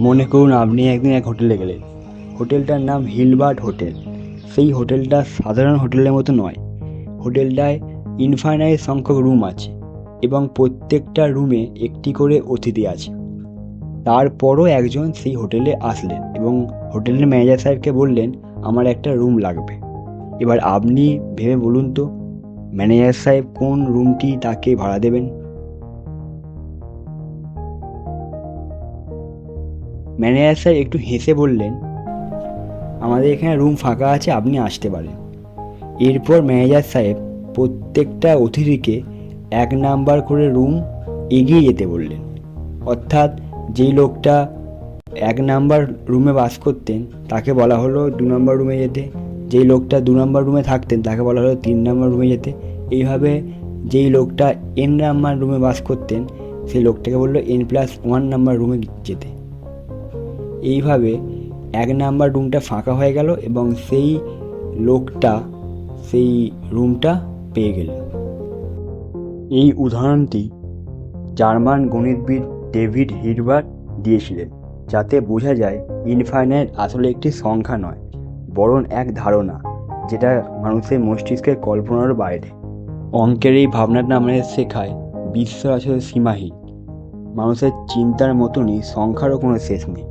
মনে করুন আপনি একদিন এক হোটেলে গেলেন। হোটেলটার নাম হিলবার্ট হোটেল। সেই হোটেলটা সাধারণ হোটেলের মতো নয়। হোটেলটায় ইনফাইনাইট সংখ্যক রুম আছে এবং প্রত্যেকটা রুমে একটি করে অতিথি আছে। তারপরও একজন সেই হোটেলে আসলেন এবং হোটেলের ম্যানেজার সাহেবকে বললেন, আমার একটা রুম লাগবে। এবার আপনি ভেবে বলুন তো, ম্যানেজার সাহেব কোন রুমটি তাকে ভাড়া দেবেন? ম্যানেজার স্যার একটু হেসে বললেন, আমাদের এখানে রুম ফাঁকা আছে, আপনি আসতে পারেন। এরপর ম্যানেজার সাহেব প্রত্যেকটা অতিথিকে এক নাম্বার করে রুম এগিয়ে যেতে বললেন। অর্থাৎ যেই লোকটা এক নাম্বার রুমে বাস করতেন, তাকে বলা হলো দু নম্বর রুমে যেতে। যেই লোকটা দু নম্বর রুমে থাকতেন, তাকে বলা হলো তিন নম্বর রুমে যেতে। এইভাবে যেই লোকটা এন নাম্বার রুমে বাস করতেন, সেই লোকটাকে বলল এন প্লাস ওয়ান নাম্বার রুমে যেতে। এইভাবে এক নাম্বার রুমটা ফাঁকা হয়ে গেল এবং সেই লোকটা, সেই রুমটা পেয়ে গেল। এই উদাহরণটি জার্মান গণিতবিদ ডেভিড হিরবার্ট দিয়েছিলেন, যাতে বোঝা যায় ইনফাইনাইট আসলে একটি সংখ্যা নয়, বরং এক ধারণা, যেটা মানুষের মস্তিষ্কের কল্পনার বাইরে। অঙ্কের এই ভাবনাটা আমাদের শেখায় বিশ্ব আসলে সীমাহীন। মানুষের চিন্তার মতনই সংখ্যারও কোনো শেষ নেই।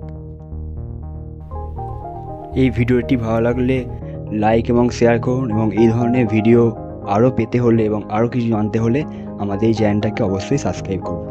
এই ভিডিওটি ভালো লাগলে লাইক এবং শেয়ার করুন এবং এই ধরনের ভিডিও আরও পেতে হলে এবং আরও কিছু জানতে হলে আমাদের এই চ্যানেলটাকে অবশ্যই সাবস্ক্রাইব করুন।